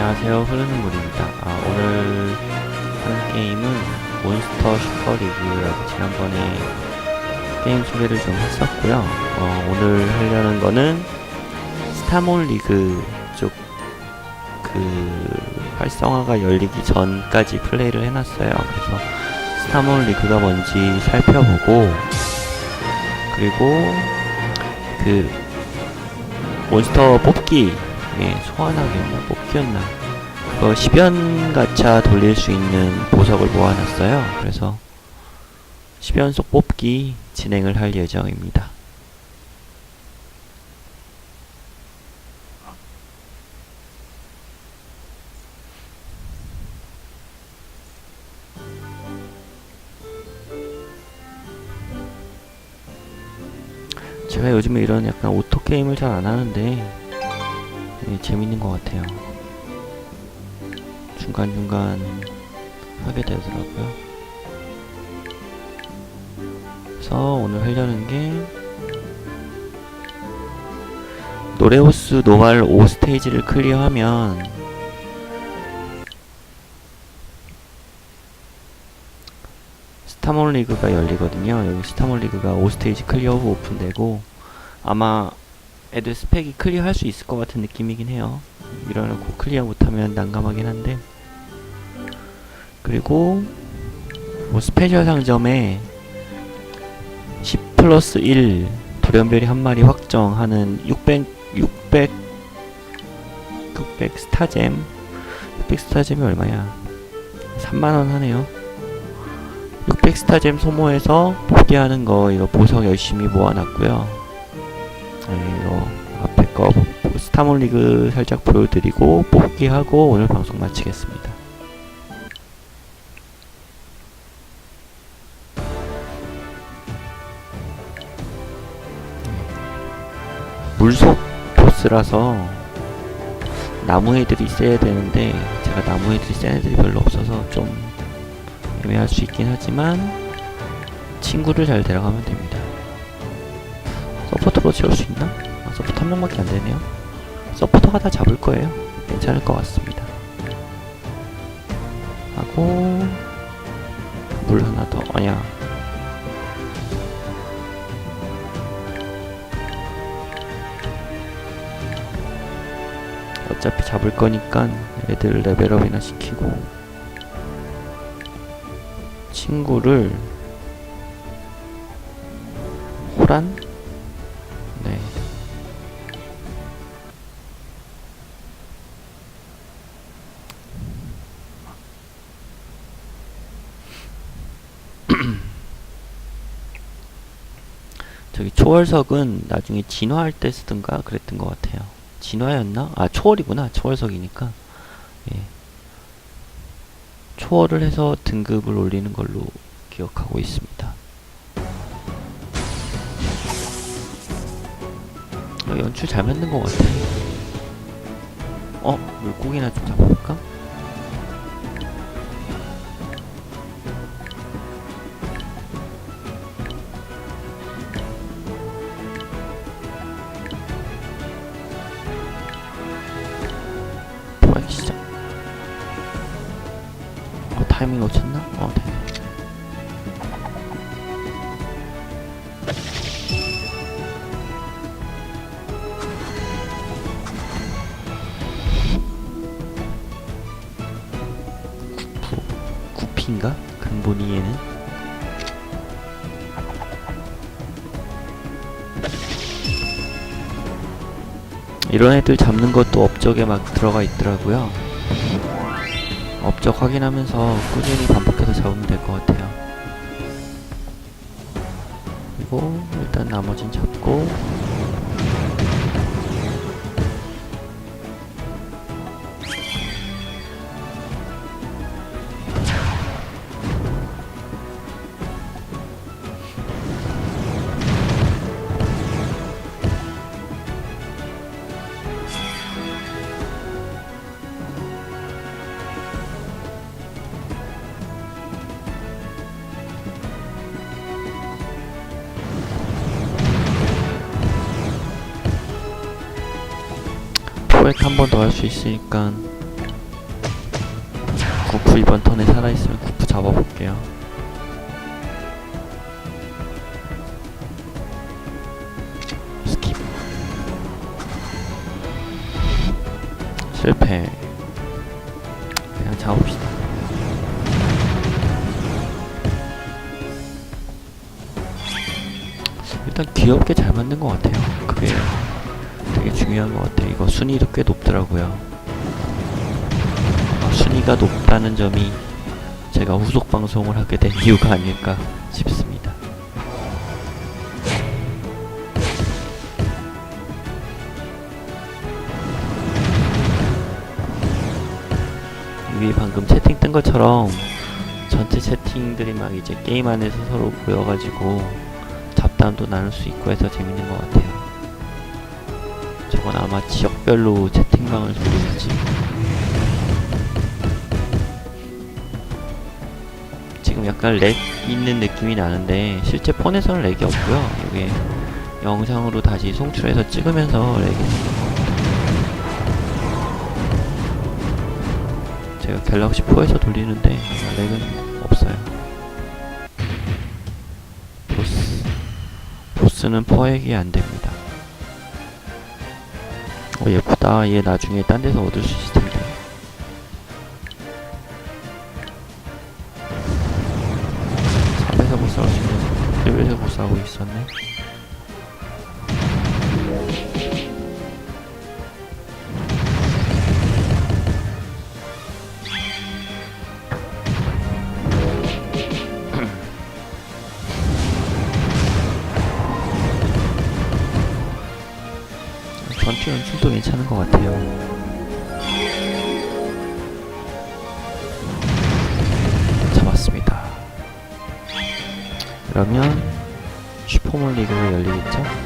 안녕하세요. 흐르는 물입니다. 아, 오늘 하는 게임은 몬스터 슈퍼 리그라고 지난번에 게임 소개를 좀 했었고요. 어, 오늘 하려는 거는 스타몰 리그 쪽 그 활성화가 열리기 전까지 플레이를 해놨어요. 그래서 스타몰 리그가 뭔지 살펴보고 그리고 그 몬스터 뽑기 예, 소환하기였나 뽑기였나. 그거 10연 가차 돌릴 수 있는 보석을 모아놨어요. 그래서 10연속 뽑기 진행을 할 예정입니다. 제가 요즘에 이런 약간 오토 게임을 잘 안 하는데 예, 재밌는 것 같아요. 중간중간 하게 되더라고요. 그래서 오늘 하려는 게 노레오스 노말 5스테이지를 클리어하면 스타몰 리그가 열리거든요. 여기 스타몰 리그가 5스테이지 클리어 후 오픈되고 아마 애들 스펙이 클리어 할 수 있을 것 같은 느낌이긴 해요. 밀어놓고 클리어 못하면 난감하긴 한데. 그리고 뭐 스페셜 상점에 10 플러스 1 돌연별이 한 마리 확정하는 600 600 600 스타잼 600 스타잼이 얼마야? 3만원 하네요. 600 스타잼 소모해서 뽑기 하는 거 이거 보석 열심히 모아놨고요. 네, 보- 스타몰 리그 살짝 보여드리고 뽑기 하고 오늘 방송 마치겠습니다. 물속 보스라서 나무 애들이 세야 되는데 제가 나무 애들이 센 애들이 별로 없어서 좀 애매할 수 있긴 하지만 친구를 잘 데려가면 됩니다. 서포터로 채울 수 있나? 아, 서포터 한 명밖에 안 되네요. 서포터가 다 잡을 거예요. 괜찮을 것 같습니다. 하고 물 하나 더. 아니야. 어차피 잡을 거니까 애들 레벨업이나 시키고 친구를 초월석은 나중에 진화할 때 쓰든가 그랬던 것 같아요. 진화였나? 아 초월이구나. 초월석이니까. 예. 초월을 해서 등급을 올리는 걸로 기억하고 있습니다. 어, 연출 잘 만든 것 같아. 어? 물고기나 좀 잡아볼까? 이런 애들 잡는 것도 업적에 막 들어가 있더라고요. 업적 확인하면서 꾸준히 반복해서 잡으면 될 것 같아요. 그리고 일단 나머진 잡고 더 할 수 있으니까 구프 이번 턴에 살아있으면 구프 잡아볼게요. 스킵. 실패. 그냥 잡읍시다. 일단 귀엽게 잘 만든 것 같아요. 그게 중요한 것 같아요. 이거 순위도 꽤 높더라고요. 아, 순위가 높다는 점이 제가 후속 방송을 하게 된 이유가 아닐까 싶습니다. 위에 방금 채팅 뜬 것처럼 전체 채팅들이 막 이제 게임 안에서 서로 모여가지고 잡담도 나눌 수 있고 해서 재밌는 것 같아요. 저건 아마 지역별로 채팅방을 돌리는지 지금 약간 렉 있는 느낌이 나는데 실제 폰에서는 렉이 없고요. 이게 영상으로 다시 송출해서 찍으면서 렉이 제가 갤럭시 4에서 돌리는데 렉은 없어요. 보스 보스는 퍼액이 안 됩니다. 어 예쁘다. 얘 나중에 딴 데서 얻을 수 있을 전투 연출도 괜찮은 것 같아요. 잡았습니다. 그러면 슈퍼몰 리그가 열리겠죠?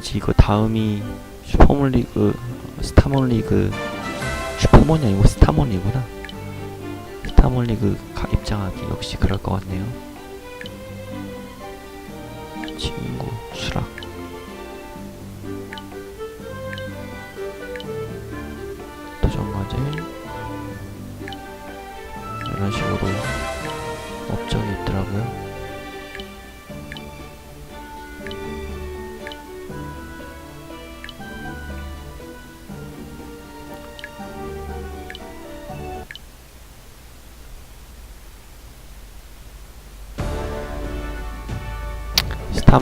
왠지 이거 다음이 슈퍼몰 리그, 스타몰 리그, 슈퍼몰이 아니고 스타몰이구나. 스타몰 리그 가- 입장하기 역시 그럴 것 같네요.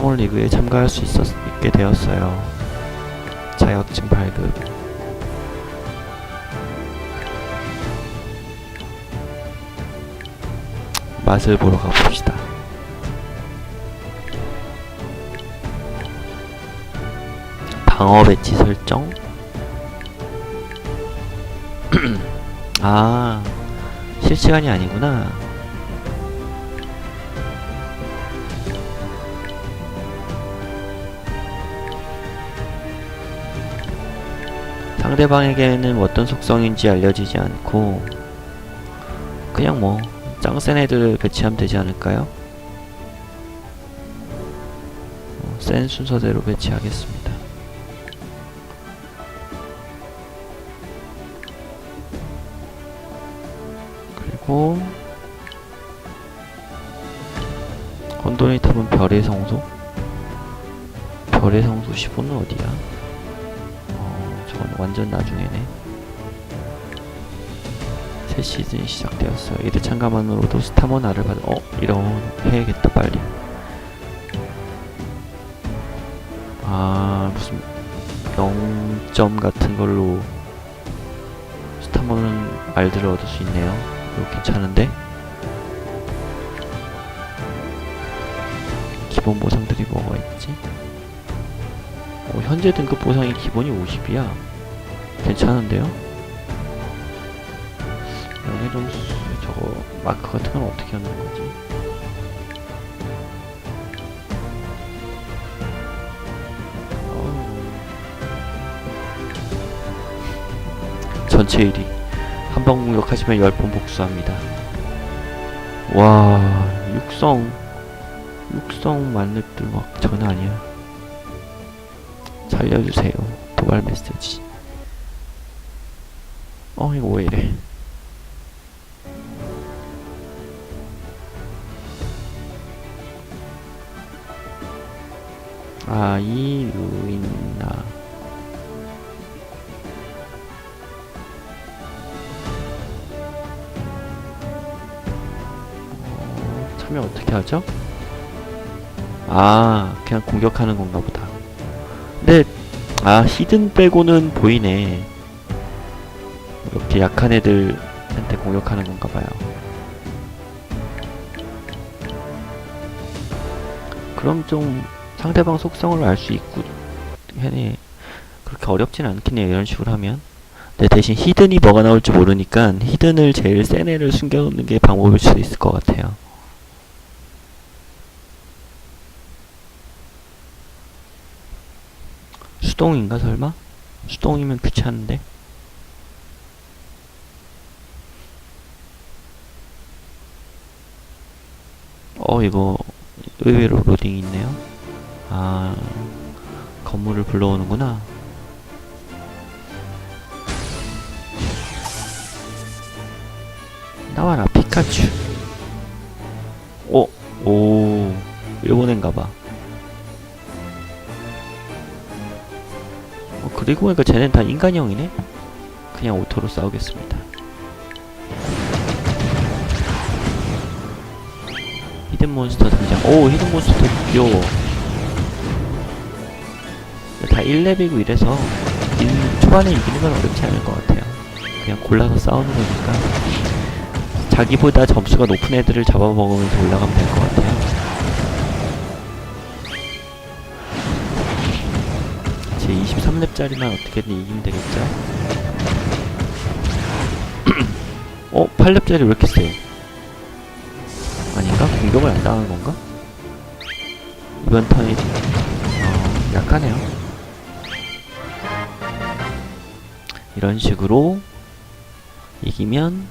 스타몰 리그에 참가할 수 있었, 있게 되었어요. 자격증 발급. 맛을 보러 가봅시다. 방어 배치 설정. 아, 실시간이 아니구나. 상대방에게는 어떤 속성인지 알려지지 않고 그냥 뭐 짱센 애들 배치하면 되지 않을까요? 어, 센 순서대로 배치하겠습니다. 그리고 건도네이 탑은 별의 성소? 별의 성소 15는 어디야? 완전 나중에네. 새 시즌이 시작되었어요. 이들 참가만으로도 스타모나를 받, 어, 이런 해야겠다 빨리. 아 무슨 0점 같은 걸로 스타모는 말들을 얻을 수 있네요. 이거 괜찮은데? 기본 보상들이 뭐가 있지? 어, 현재 등급 보상이 기본이 50이야. 괜찮은데요? 연애 점수 저거 마크 같은 건 어떻게 하는 거지? 어. 전체 1위 한 번 공격하시면 10번 복수합니다. 와 육성. 육성 만렙들 막 장난 아니야. 살려주세요. 도발 메시지. 어, 이거 왜 이래. 아, 이 루인나. 어, 참여 어떻게 하죠? 아, 그냥 공격하는 건가 보다. 근데, 아, 히든 빼고는 보이네. 이렇게 약한 애들한테 공격하는 건가 봐요. 그럼 좀 상대방 속성을 알 수 있고 해네 그렇게 어렵진 않겠네요 이런 식으로 하면 근데 대신 히든이 뭐가 나올지 모르니까 히든을 제일 센 애를 숨겨놓는 게 방법일 수도 있을 것 같아요 수동인가 설마? 수동이면 귀찮은데 어 이거 의외로 로딩이 있네요. 아 건물을 불러오는구나. 나와라 피카츄. 오, 오 일본인가봐. 어, 그리고 보니까 쟤넨 다 인간형이네? 그냥 오토로 싸우겠습니다 히든 몬스터 등장 오 히든 몬스터 귀여워 다 1렙이고 이래서 일- 초반에 이기는 건 어렵지 않을 것 같아요 그냥 골라서 싸우는 거니까 자기보다 점수가 높은 애들을 잡아먹으면서 올라가면 될 것 같아요 제 23렙짜리만 어떻게든 이기면 되겠죠 어? 8렙짜리 왜 이렇게 세? 아닌가? 공격을 안 당한 건가? 이번 턴이 어, 약하네요. 이런 식으로 이기면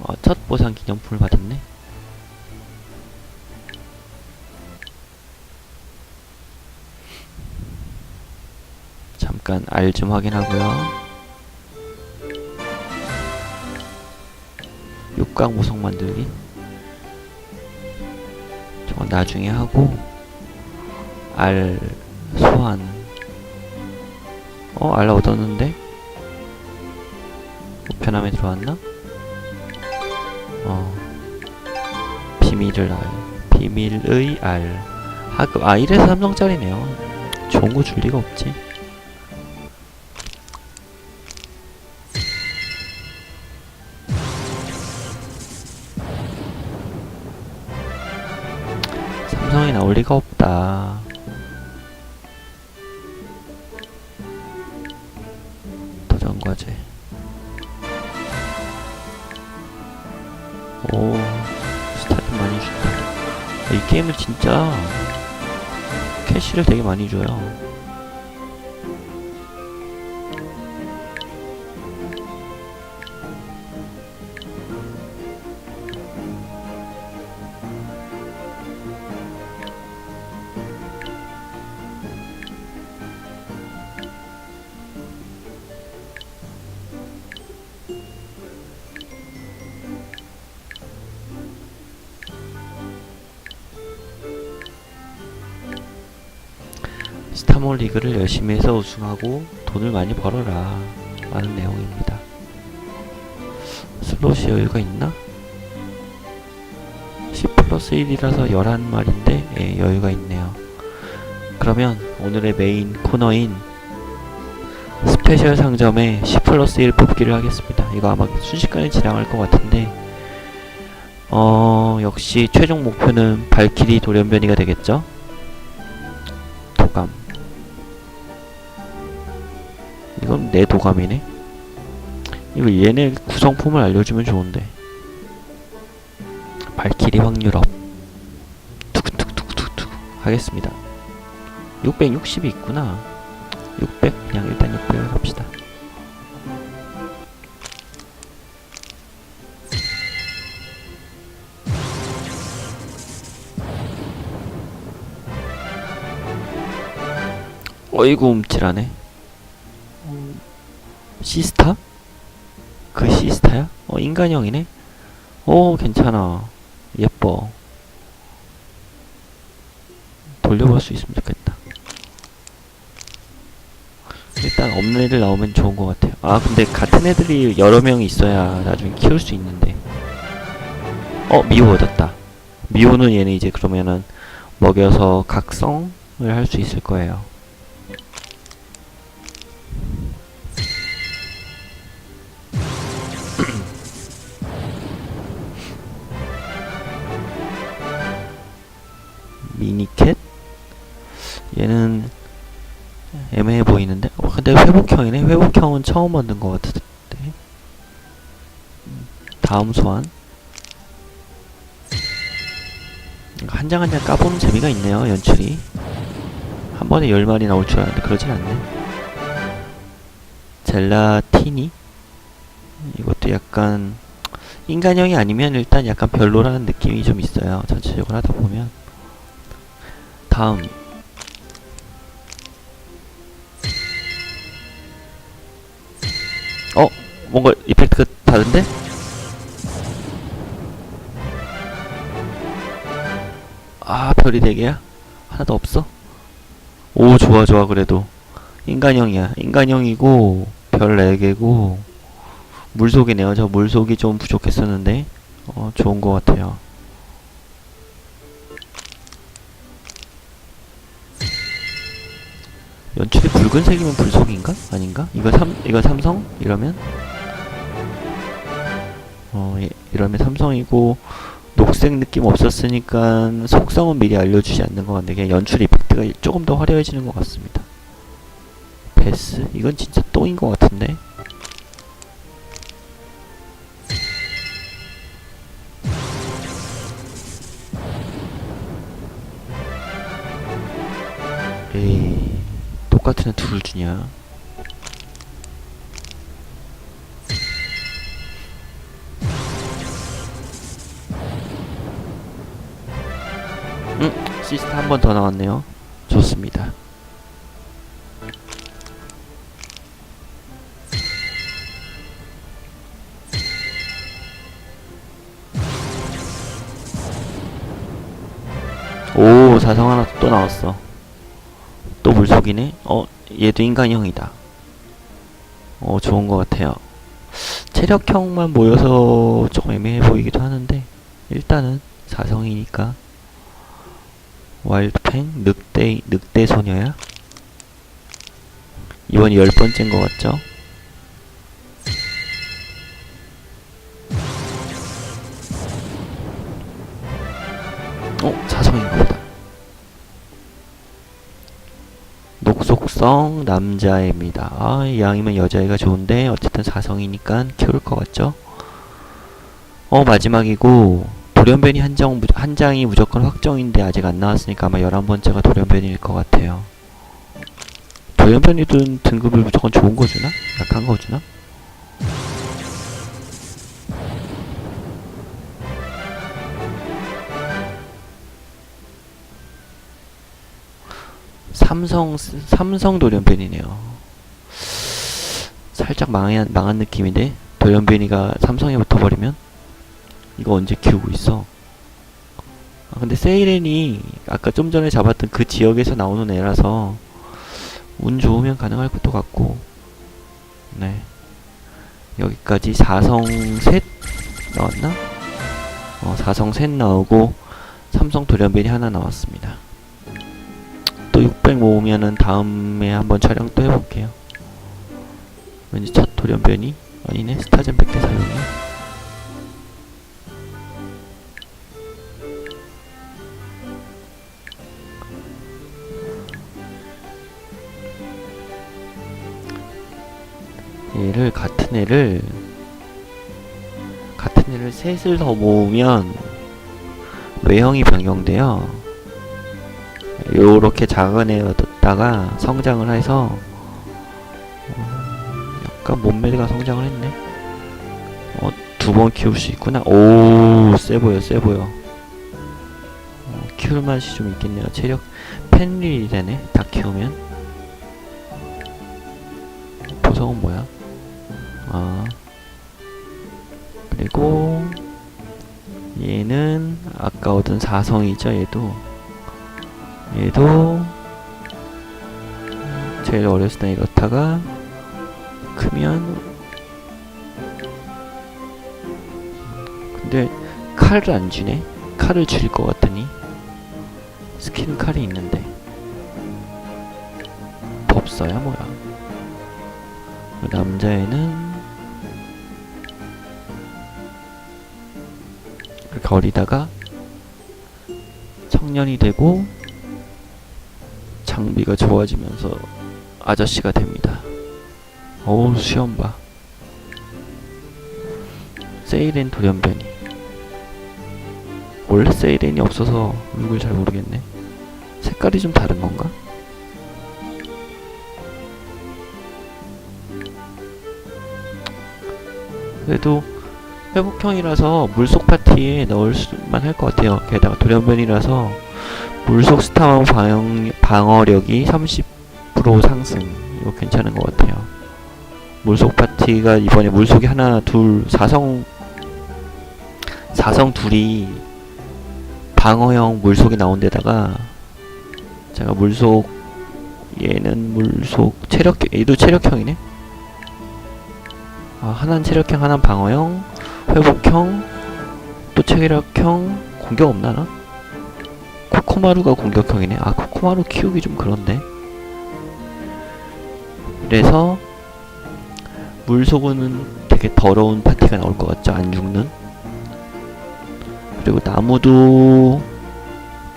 어, 첫 보상 기념품을 받았네. 잠깐 알 좀 확인하고요. 육각 모성 만들기. 나중에 하고 알 소환 어? 알 얻었는데? 우편함에 들어왔나? 어 비밀을 알 비밀의 알 하급 아 1에서 3성짜리네요 좋은 거 줄 리가 없지 나올 리가 없다. 도전 과제. 오, 스타트 많이 준다. 아, 이 게임을 진짜 캐시를 되게 많이 줘요. 스타몰 리그를 열심히 해서 우승하고 돈을 많이 벌어라 라는 내용입니다. 슬롯이 여유가 있나? 10 플러스 1이라서 11마리인데 예, 여유가 있네요. 그러면 오늘의 메인 코너인 스페셜 상점에 10 플러스 1 뽑기를 하겠습니다. 이거 아마 순식간에 진행할 것 같은데 어 역시 최종 목표는 발키리 돌연변이가 되겠죠? 도감. 이건 내 도감이네. 이거 얘네 구성품을 알려주면 좋은데. 발키리 확률업. 투구투구투구투구 하겠습니다. 660이 있구나. 600 그냥 일단 600을 합시다 어이구 움찔하네. 어, 시스타? 그 시스타야? 어 인간형이네? 오 괜찮아. 예뻐. 돌려볼 수 있으면 좋겠다. 일단 없는 애들 나오면 좋은 것 같아요. 아 근데 같은 애들이 여러 명이 있어야 나중에 키울 수 있는데. 어 미호 얻었다. 미호는 얘는 이제 그러면은 먹여서 각성을 할 수 있을 거예요 회복형이네 회복형은 처음 만든 것 같은데. 음, 다음 소환. 한 장 한 장 까보는 재미가 있네요 연출이. 한 번에 열 마리 나올 줄 알았는데 그러진 않네. 젤라티니? 이것도 약간 인간형이 아니면 일단 약간 별로라는 느낌이 좀 있어요 전체적으로 하다 보면. 다음 뭔가 이펙트가 다른데? 아 별이 4개야? 하나도 없어? 오 좋아 좋아 그래도 인간형이야 인간형이고 별 4개고 물속이네요 저 물속이 좀 부족했었는데 어 좋은 것 같아요 연출이 붉은색이면 불속인가? 아닌가? 이거 삼 이거 삼성? 이러면 어 예, 이러면 삼성이고 녹색 느낌 없었으니까 속성은 미리 알려주지 않는 것 같은데 연출 이펙트가 조금 더 화려해지는 것 같습니다. 베스 이건 진짜 똥인 것 같은데. 에이 똑같은 애 둘을 주냐? 시스타 한번 더 나왔네요. 좋습니다. 오, 사성 하나 또 나왔어. 또 물속이네? 어, 얘도 인간형이다. 어, 좋은 것 같아요. 체력형만 모여서 조금 애매해 보이기도 하는데, 일단은 사성이니까. 와일드팽? 늑대, 늑대 소녀야? 이번이 열 번째인 것 같죠? 어? 사성인가 보다. 녹속성 남자입니다. 아, 이 양이면 여자애가 좋은데 어쨌든 사성이니까 키울 것 같죠? 어 마지막이고 돌연변이 한, 장, 한 장이 무조건 확정인데 아직 안 나왔으니까 아마 11번째가 돌연변이일 것 같아요. 돌연변이든 등급을 무조건 좋은 거 주나? 약한 거 주나? 삼성 삼성 돌연변이네요. 살짝 망한 망한 느낌인데 돌연변이가 삼성에 붙어버리면 이거 언제 키우고 있어? 아, 근데 세이렌이 아까 좀 전에 잡았던 그 지역에서 나오는 애라서 운 좋으면 가능할 것도 같고 네 여기까지 4성 셋 나왔나? 어 4성 셋 나오고 삼성 돌연변이 하나 나왔습니다 또 600 모으면은 다음에 한번 촬영 또 해볼게요 왠지 첫 돌연변이? 아니네 스타젠 100개 사용이 얘를 같은 애를 같은 애를 셋을 더 모으면 외형이 변경돼요. 요렇게 작은 애였다가 성장을 해서 어, 약간 몸매가 성장을 했네. 어, 두 번 키울 수 있구나. 오, 세 보여, 세 보여. 어, 키울 맛이 좀 있겠네요. 체력 펜릴이 되네. 다 키우면. 5성은 뭐야? 아. 그리고 얘는 아까 얻은 4성이죠 얘도. 얘도 제일 어렸을 때 이렇다가 크면 근데 칼을 안 주네? 칼을 줄일 것 같더니? 스킬은 칼이 있는데. 법사야 뭐야? 그 남자애는 어리다가 청년이 되고 장비가 좋아지면서 아저씨가 됩니다. 어우 시험 봐. 세이렌 돌연변이. 원래 세이렌이 없어서 룩을 잘 모르겠네. 색깔이 좀 다른 건가? 그래도 회복형이라서 물속 파티에 넣을 수만 할 것 같아요. 게다가 돌연변이라서 물속 스타만 방어, 방어력이 30% 상승. 이거 괜찮은 것 같아요. 물속 파티가 이번에 물속이 하나, 둘, 사성, 사성 둘이 방어형 물속이 나온 데다가 제가 물속 얘는 물속 체력 얘도 체력형이네. 아, 하나는 체력형, 하나는 방어형, 회복형, 또 체력형, 공격 없나 나? 코코마루가 공격형이네. 아, 코코마루 키우기 좀 그런데. 그래서 물속은 되게 더러운 파티가 나올 것 같죠? 안 죽는. 그리고 나무도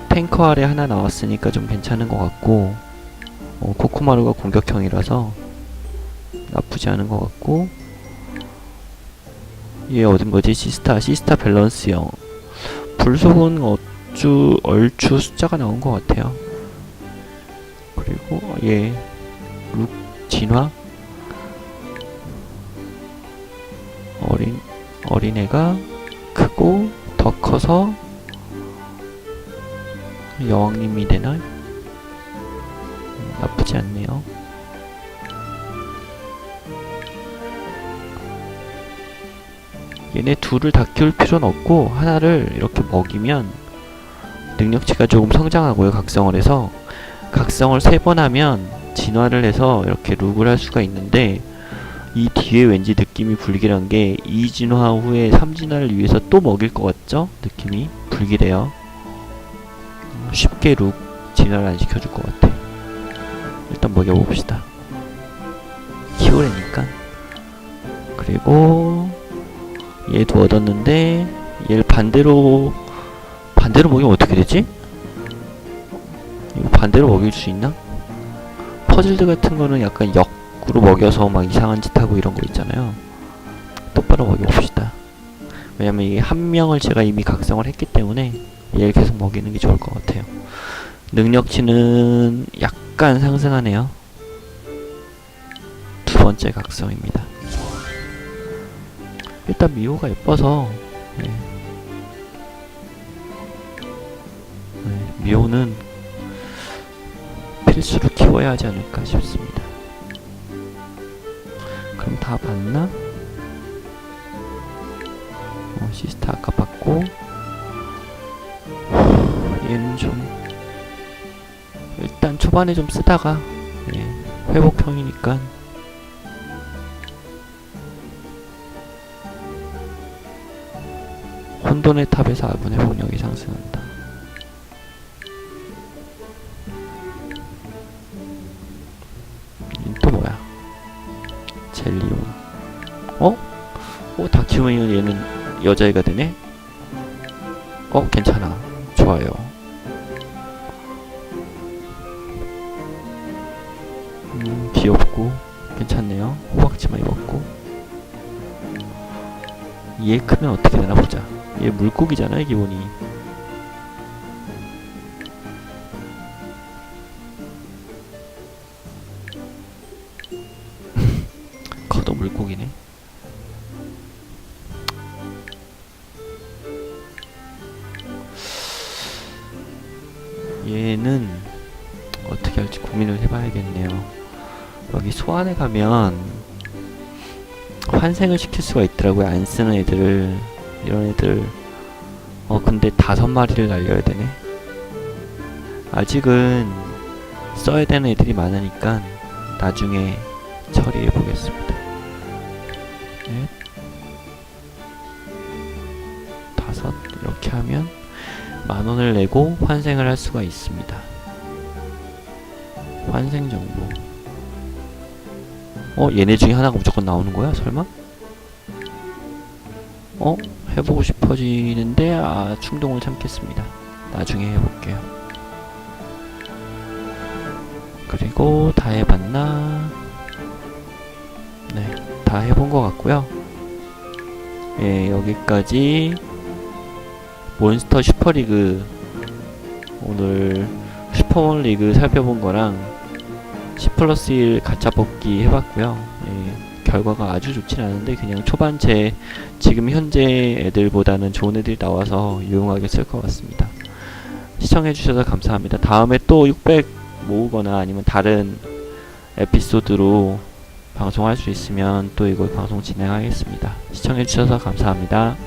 탱커 아래 하나 나왔으니까 좀 괜찮은 것 같고, 어, 코코마루가 공격형이라서 나쁘지 않은 것 같고, 얘 얻은 거지? 시스타, 시스타 밸런스형. 불속은 어쭈, 얼추 숫자가 나온 것 같아요. 그리고 얘, 룩, 진화? 어린, 어린애가 크고 더 커서 여왕님이 되나? 음, 나쁘지 않네요. 얘네 둘을 다 키울 필요는 없고 하나를 이렇게 먹이면 능력치가 조금 성장하고요 각성을 해서. 각성을 세 번 하면 진화를 해서 이렇게 룩을 할 수가 있는데 이 뒤에 왠지 느낌이 불길한 게 2진화 후에 3진화를 위해서 또 먹일 것 같죠? 느낌이 불길해요. 음, 쉽게 룩 진화를 안 시켜줄 것 같아. 일단 먹여봅시다. 키우래니까. 그리고 얘도 얻었는데 얘를 반대로 반대로 먹이면 어떻게 되지? 이거 반대로 먹일 수 있나? 퍼즐들 같은 거는 약간 역으로 먹여서 막 이상한 짓 하고 이런 거 있잖아요. 똑바로 먹여봅시다. 왜냐면 이게 한 명을 제가 이미 각성을 했기 때문에 얘를 계속 먹이는 게 좋을 것 같아요. 능력치는 약간 상승하네요. 두 번째 각성입니다. 일단 미호가 예뻐서 네. 네, 미호는 필수로 키워야 하지 않을까 싶습니다. 그럼 다 봤나? 어, 시스타 아까 봤고 얘는 좀 일단 초반에 좀 쓰다가 예, 회복형이니까 혼돈의 탑에서 아군 회복력이 상승한다. 이또 뭐야? 젤리온. 어? 어, 다 키우면 얘는 여자애가 되네? 어, 괜찮아. 좋아요. 음, 귀엽고, 괜찮네요. 호박치마 입었고. 얘 크면 어떻게 물고기잖아요, 기본이. 커도 물고기네. 얘는 어떻게 할지 고민을 해봐야겠네요. 여기 소환에 가면 환생을 시킬 수가 있더라고요. 안 쓰는 애들을 이런 애들 어 근데 다섯 마리를 날려야 되네. 아직은 써야 되는 애들이 많으니까 나중에 처리해 보겠습니다. 넷, 다섯 이렇게 하면 만 원을 내고 환생을 할 수가 있습니다. 환생 정보. 어 얘네 중에 하나가 무조건 나오는 거야? 설마? 어 해보고 싶어지는데 아 충동을 참겠습니다. 나중에 해볼게요. 그리고 다 해봤나? 네, 다 해본 것 같고요. 예, 여기까지 몬스터 슈퍼리그 오늘 슈퍼몬 리그 살펴본 거랑 10 플러스 1 가짜 뽑기 해봤고요. 예, 결과가 아주 좋진 않은데 그냥 초반체 지금 현재 애들보다는 좋은 애들이 나와서 유용하게 쓸 것 같습니다. 시청해주셔서 감사합니다. 다음에 또 600 모으거나 아니면 다른 에피소드로 방송할 수 있으면 또 이걸 방송 진행하겠습니다. 시청해주셔서 감사합니다.